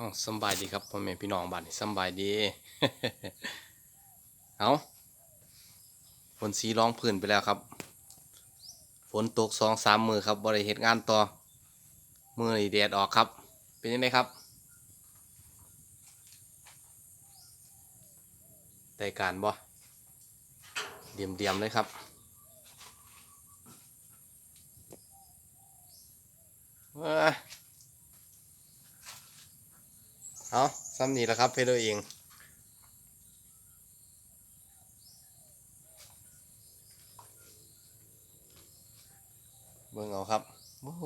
อ๋อสบายดีครับพ่อแม่พี่น้องบ้านนี่สบายดี เอาฝนสีร้องพื้นไปแล้วครับ ฝนตกสองสามมือครับบริเหตุงานต่อ มือแดดออกครับ เป็นยังไงครับได้การบ่เดียมเดียมเลยครับเอ้ย เอาซ้ำนี่แหละครับเพโดเองเบิ่งเอาครับโอ้โห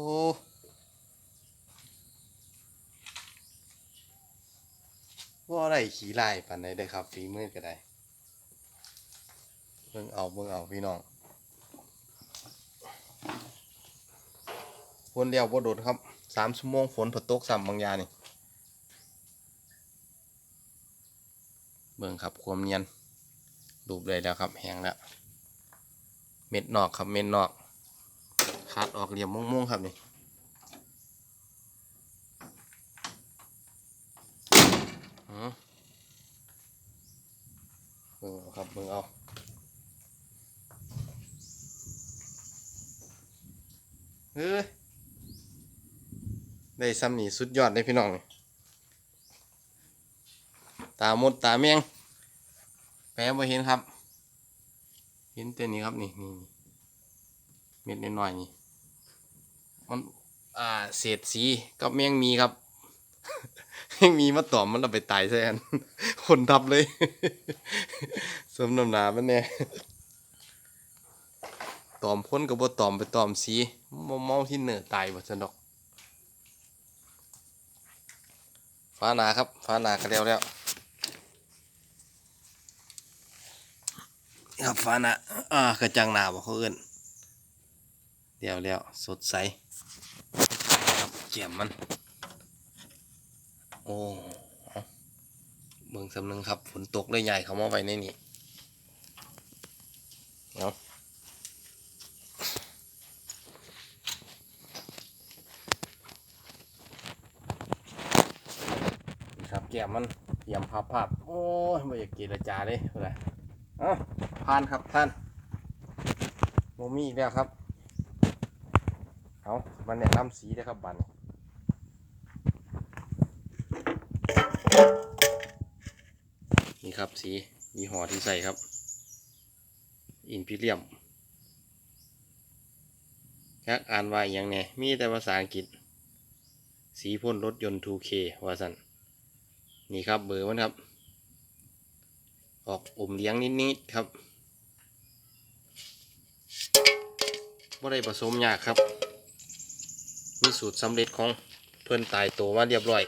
ว่าได้ขี่ไล่ปันใดได้ครับฝีมือก็ได้เบิ่งเอาเบิ่งเอาพี่น้องฝนเดียวบ่โดดครับสามชั่วโมงฝนผดตกซ้ำบางยานี่ เบิ่งครับความเนียนรูปเลยแล้วครับแห้งแล้ว เม็ดนอกครับเม็ดนอกคัดออกเหลี่ยมม่วงๆครับนี่อืมเบิ่งเอาครับเบิ่งเอาเฮ้ยได้ซ้ำนี่สุดยอดเลยพี่น้อง ตามดตาเมียง แปลบ่เห็นครับ เห็นแต่นี้ครับนี่นี่เม็ดน้อยๆนี่ มัน อ่า เศษสีกับแมงมีครับแมงมีมาตอมมันเอาไปตายใส่กันคนทับเลยสมน้ำหนามันเนี่ยตอมคนกับบ่ตอมไปตอมสีมเมาที่เหนือตายบ่สนดอกฟ้าหนาครับฟ้าหนาก็แล้วแล้ว ครับฟ้านะอ่ากระจังหนาบอกเขาเอิ้นเดี๋ยวเดี๋ยวสดใสครับเจียมมัน โอ้เอาเบิ่งสำนึงครับฝนตกเลยใหญ่เขามาไว้ในนี้เอานี่ครับแก้มมันเตรียมภาพับพับโอ้ยไม่อยากเจรจาเลยเท่าไรเอ้า ผ่านครับท่านโมมีอีกแล้วครับเอามันแนะนำสีนะครับบันนี่ครับสียี่ห้อที่ใส่ครับ อินพิเรียมยักอ่านว่าอย่างไงมีแต่ภาษาอังกฤษ สีพ่นรถยนต์ 2K ว่าสันนี่ครับเบอร์มันครับ ออกอมเลี้ยงนิดๆครับ ว่ได้ผสมยากครับ มีสูตรสำเร็จของเพื่อนตายตัวมาเรียบร้อย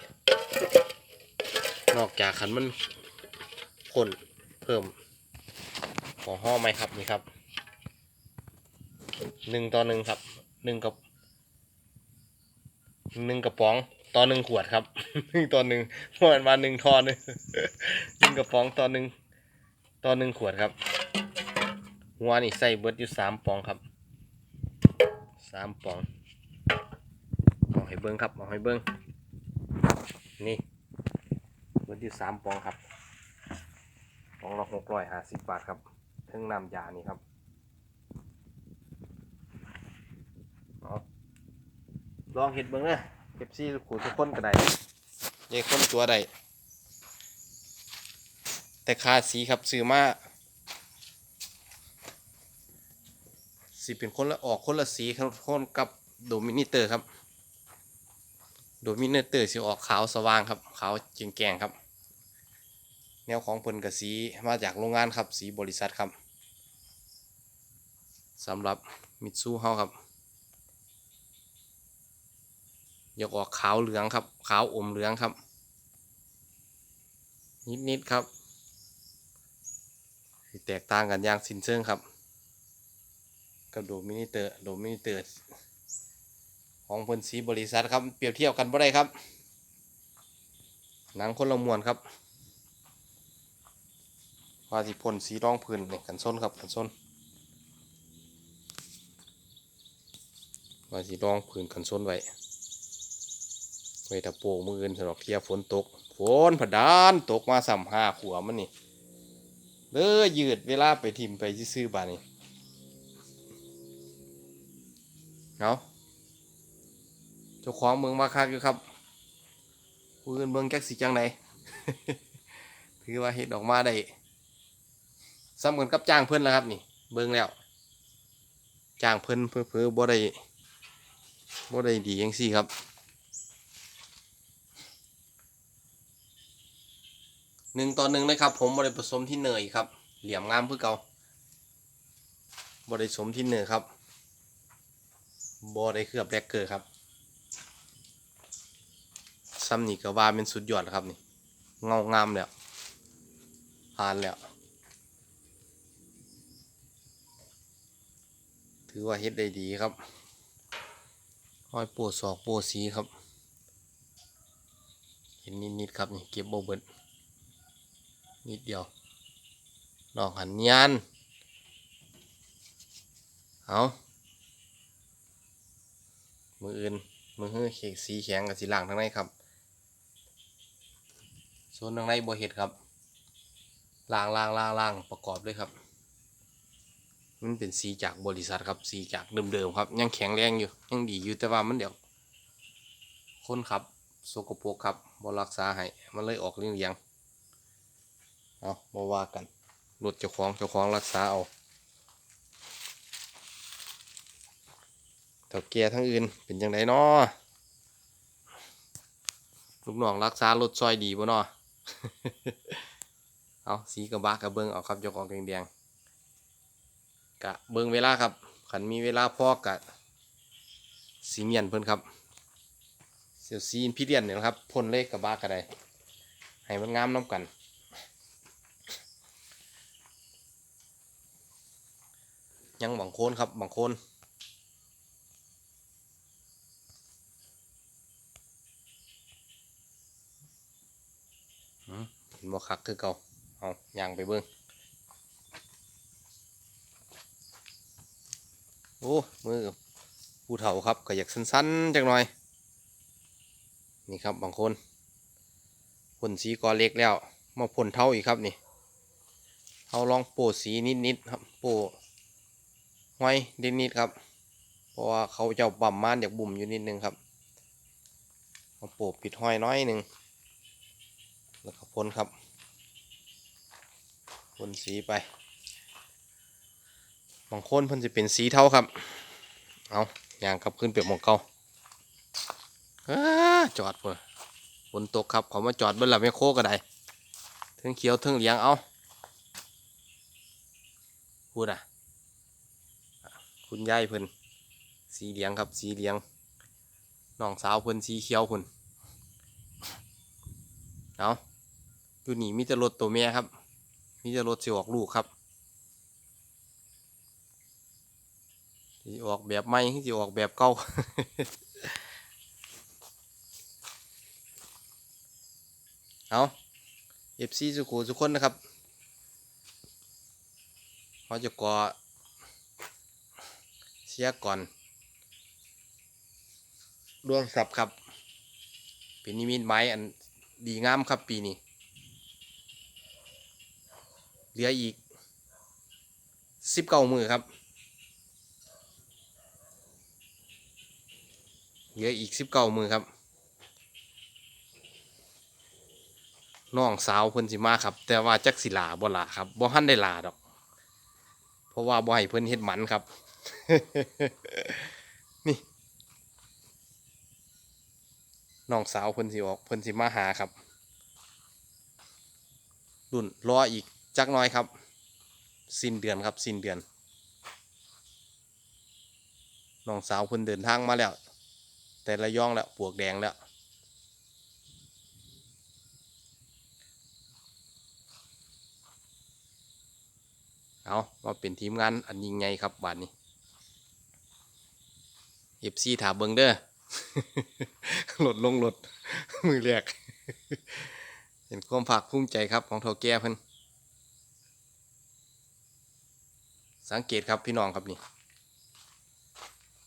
นอกจากขันมันพ่นเพิ่มของห่อไหมครับนี่ครับหนึ่งต่อหนึ่งครับหนึ่งกับหนึ่งกระป๋องต่อหนึ่งขวดครับหนึ่งต่อหนึ่งเพราะมันมาหนึ่งทอนึงหนึ่งกระป๋องต่อหนึ่งต่อหนึ่งขวดครับหัวนี่ใส่เบิร์ดอยู่สามปองครับ สามปองเอาให้เบิ้งครับเอาให้เบิ้งนี่เบิดอยู่สามปองครับปองละหกร้อยห้าสิบบาทครับถึงน้ำยานี่ครับเอาลองเห็ดเบิ้งเลยเก็บซี่ขูดทุกคนก็ได้ยายคนตัวใดแต่ค่าสีครับซื้อมา สีเป็นคนละออกคนละสีครับคนกับโดมินิเตอร์ครับ โดมินิเตอร์สีออกขาวสว่างครับขาวเจียงแกงครับ แนวของเพิ่นกับสีมาจากโรงงานครับสีบริษัทครับสำหรับมิตซูเฮาครับยกออกขาวเหลืองครับขาวอมเหลืองครับ นิดๆครับ แตกต่างกันอย่างสิ้นเชิงครับ กับโดมินิเตอร์โดมินิเตอร์ของเพิ่นสีบริษัทครับ เปรียบเทียบกันบ่ได้ครับ หนังคนละมวนครับว่าสิพ่นสีรองพื้นนี่กันส้นครับกันส้นว่าสิรองพื้นกันส้นไว้ไว้ถ้าโปกมืออื่นสำหรับเทียฝนตกฝนผดานตกมาสามห้าขัวมันนี่เลยยืดเวลาไปทิมไปซื้อบานี่ เอาเจ้าของเมืองมาคักอยู่ครับผู้อื่นเมืองแก๊กสีจังไหนถือว่าเห็ดออกมาได้ซ้ำกันกับจ้างเพิ่นแล้วครับนี่ เบิ่งแล้วจ้างเพิ่นเพื่อเพื่อบ่ได้บ่ได้ดียังสี่ครับหนึ่งต่อหนึ่งนะครับ ผมบ่ได้ผสมที่เนยครับ เหลี่ยมงามเพื่อเก่าบ่ได้สมที่เนยครับ บ่ได้เคลือบแลกเกอร์ครับซ้ำนี่ก็ว่าเป็นสุดยอดแล้วครับนี่เงางามแล้วผ่านแล้ว ถือว่าเฮ็ดได้ดีครับห้อยปวดศอกปวดสีครับ เห็นนิดๆครับนี่เก็บโบเบิดนิดเดียวดอกหันยานเอา มืออื่นมือฮื้อเขกสีแข็งกับสีหล่างทั้งในครับส่วนทางในบ่เห็ดครับล่างล่างล่างล่างประกอบด้วยครับ มันเป็นสีจากบริษัทครับสีจากเดิมๆครับ ยังแข็งแรงอยู่ยังดีอยู่แต่ว่ามันเดี๋ยวคนขับสกปรกครับบรักษาให้มันเลยออกเรียงเรียงเอามาว่ากันรถเจ้าของเจ้าของรักษาเอา เถ่าแก่ทั้งอื่นเป็นยังไงนาะลูกน้องรักษารถซอยดีบ่เนาะเอาสีกระบะกระเบื้องเอาครับเจ้าของแดงๆกะเบิงเวลาครับขันมีเวลาพอกะสีเมียนเพิ่นครับเสียวซีนพี่เดียนเนี่ยครับพ่นเลขกับบากระไดให้มันงามน้ำกันยังบางโคนครับบางโคนหืมเห็น บ่คักคือเก่าเอาย่างไปเบิ่งโอ้ มือผู้เฒ่าครับก็อยากสั้นๆจักหน่อย นี่ครับบางคนพ่นสีกอเล็กแล้ว มาพ่นเท่าอีกครับนี่เอาลองโปะสีนิดๆครับ โปะห้อยนิดๆครับ เพราะว่าเขาจ้าปั๊มมานอยากบุ่มอยู่นิดนึงครับเอาโปะปิดห้อยน้อยหนึ่งแล้วก็พ่นครับ พ่นสีไป บางคนเพิ่นจะเป็นสีเทาครับ เอาอย่างขับขึ้นเปียกหมองเก่าอจอดเพื่อฝนตกครับเขามาจอดบิ้ลละไม่โคก็ได้เทิงเขียวเทิงเหลียงเอาพูดอะ คุณยายเพิ่นสีเหลียงครับสีเหลียงน้องสาวเพิ่นสีเขียวเพิ่นเอาอยู่นี่มีแต่รถตัวเมียครับ มีแต่รถสิออกลูกครับสิออกแบบใหม่สิออกแบบเก่าเอาเอฟซีสุขุทุกคนนะครับเขาจะก่อเสียก่อนดวงสับครับเป็นนิมิตไม้อันดีงามครับปีนี้ เหลืออีกสิบเก้ามือครับ เหลืออีกสิบเก้ามือครับ น้องสาวเพิ่นสิมาครับ แต่ว่าจักสิลาบ่ลาครับบ่หันได้ลาดอก เพราะว่าบ่ให้เพิ่นเฮ็ดหมันครับ นี่ น้องสาวเพิ่นสิออกเพิ่นสิมาหาครับ รุ่นรออีก จักน้อยครับ สิ้นเดือนครับสิ้นเดือนน้องสาวเพิ่นเดินทางมาแล้ว แต่ละย่องแล้วปวกแดงแล้วเอามาเป็นทีมงานอันยิงใหญ่ครับบาทนี้เอฟซีถาเบิงเด้อหลดลงหลดมือแรกเห็นความภาคภูมิใจครับของเท่าแก่เพิ่น สังเกตครับพี่น้องครับนี่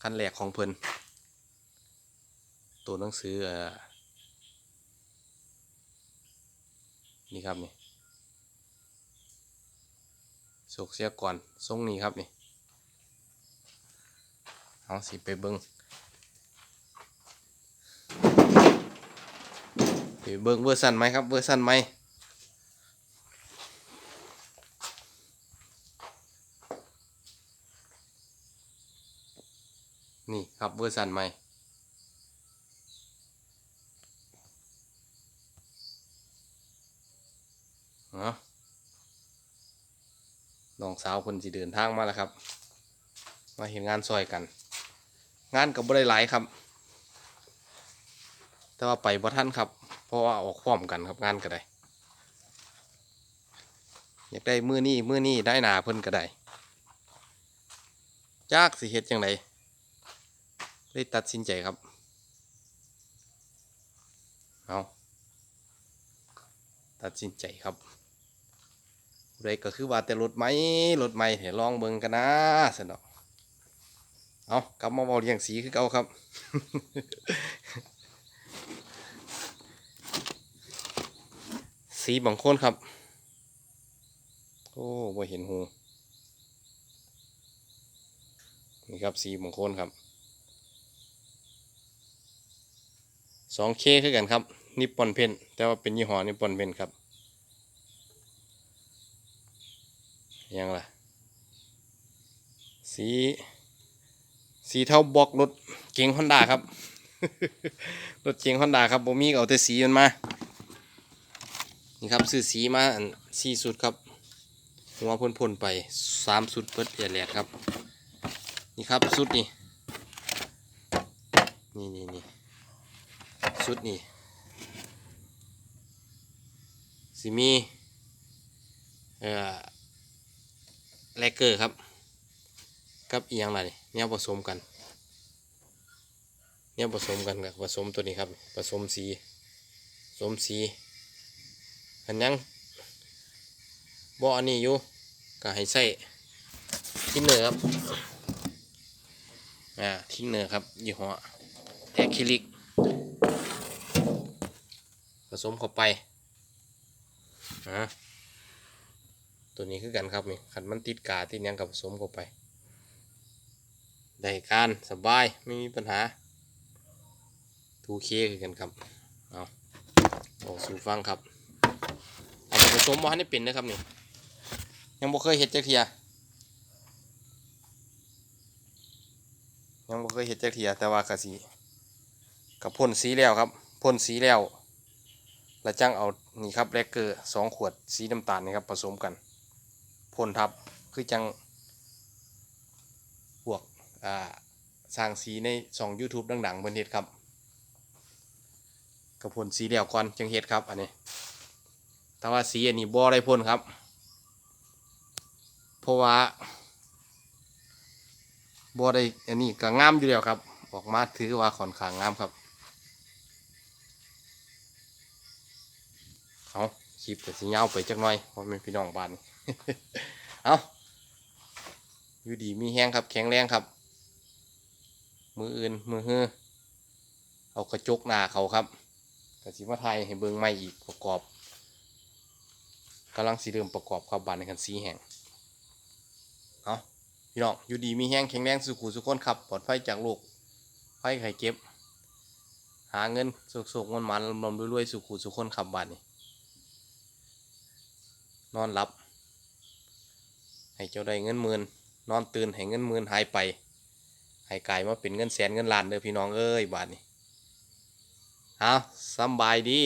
ขั้นแรกของเพิ่นตัวหนังสืออนี่ครับนี่สุกเสียก่อนทรงนี้ครับนี่เอาสิไปเบิง้งไปเบิ้งเวอร์สันไหมครับเวอร์สันไหม ครับเวอร์ชันไหมเนาะน้องสาวคนสิเดินทางมาแล้วครับ มาเห็นงานซอยกัน งานกับบ่ได้หลายครับ แต่ว่าไปบ่ทันครับ เพราะว่าออกพร้อมกันครับงานก็ได้อยากได้มือนี้มือนี้ได้หนาเพิ่นก็ได้จากสิเฮ็ดจังได เลยตัดสินใจครับ เอาตัดสินใจครับผู้ใดก็คือว่าแต่รถไหมรถไหมเห็นลองเบิ่งกันนะสนอเอากลับมาเบาเรียงสีคือเก่าครับ สีบางคนครับ โอ้บ่เห็นหูนี่ครับสีบางคนครับ สองเคคือกันครับ นิปปอนเพนแต่ว่าเป็นยี่ห้อนิปปอนเพนครับยังล่ะ สี สีเท่าบล็อกรถเก๋งฮอนด้าครับ รถเก๋งฮอนด้าครับบ่มีก็เอาแต่สีมันมา นี่ครับซื้อสีมาอันสี่สุดครับหัวพ่นพ่นๆไปสามสุดเปิดเอแลดครับ นี่ครับสุดนี่ นี่นี่นี่ สุดนี่สีมีเอ่อแลกเกอร์ครับ กับอีหยังล่ะนี่เนี่ยผสมกันเนี่ยผสมกันกับผสมตัวนี้ครับผสมสีผสมสีอันยังบ่อันนี้อยู่ก็ให้ใส่ทินเนอร์ครับอ่าทินเนอร์ครับยี่ห้อแอคริลิก สมเข้าไปอ่าตัวนี้คือกันครับนี่ขันมันติดกาติดยังกับผสมเข้าไป ได้การสบายไม่มีปัญหาทูเคคือกันครับเอาเอาสู่ฟังครับอันผสมมาให้เป็นนะครับนี่ยังบ่เคยเห็ดจักเทียยังบ่เคยเห็ดจักเทียแต่ว่ากะสีกับพ่นสีแล้วครับพ่นสีแล้ว แล้วจังเอานี่ครับแรกเกอร์สองขวดสีน้ำตาลนี่ครับผสมกันพ่นทับคือจังพวกอ่าสร้างสีในสอง YouTube ดังๆเพิ่นเฮ็ดครับกับพ่นสีเดียวก่อนจังเฮ็ดครับอันนี้แต่ว่าสีอันนี้บ่ได้พ่นครับ เพราะว่าบ่ได้อันนี้ก็งามอยู่แล้วครับ ออกมาถือว่าค่อนข้างงามครับ เอาคลิปก็สิยาไปจักหน่อยเพราะเป็นพี่น้องบ้านเอาอยู่ดีมีแห้งครับ แข็งแรงครับ มืออื่นมือฮือเอากระจกหน้าเขาครับกระสิมาไทยให้เบิ่งใหม่อีกประกอบกำลังสีเริ่มประกอบครับบานในกันสีแห้งเอาพี่น้องอยู่ดีมีแห้งแข็งแรงสุขุสุขคนครับปลอดภัยจากโรคไฟไข้เก็บหาเงินสุกๆมันมันลมๆรวยๆสุขุสุขคนครับบานนี้ นอนหลับ ให้เจ้าได้เงินหมื่นนอนตื่นให้เงินหมื่นหายไปให้กลายมาเป็นเงินแสนเงินล้านเด้อพี่น้องเอ้ยบาทนี้เอาสบายดี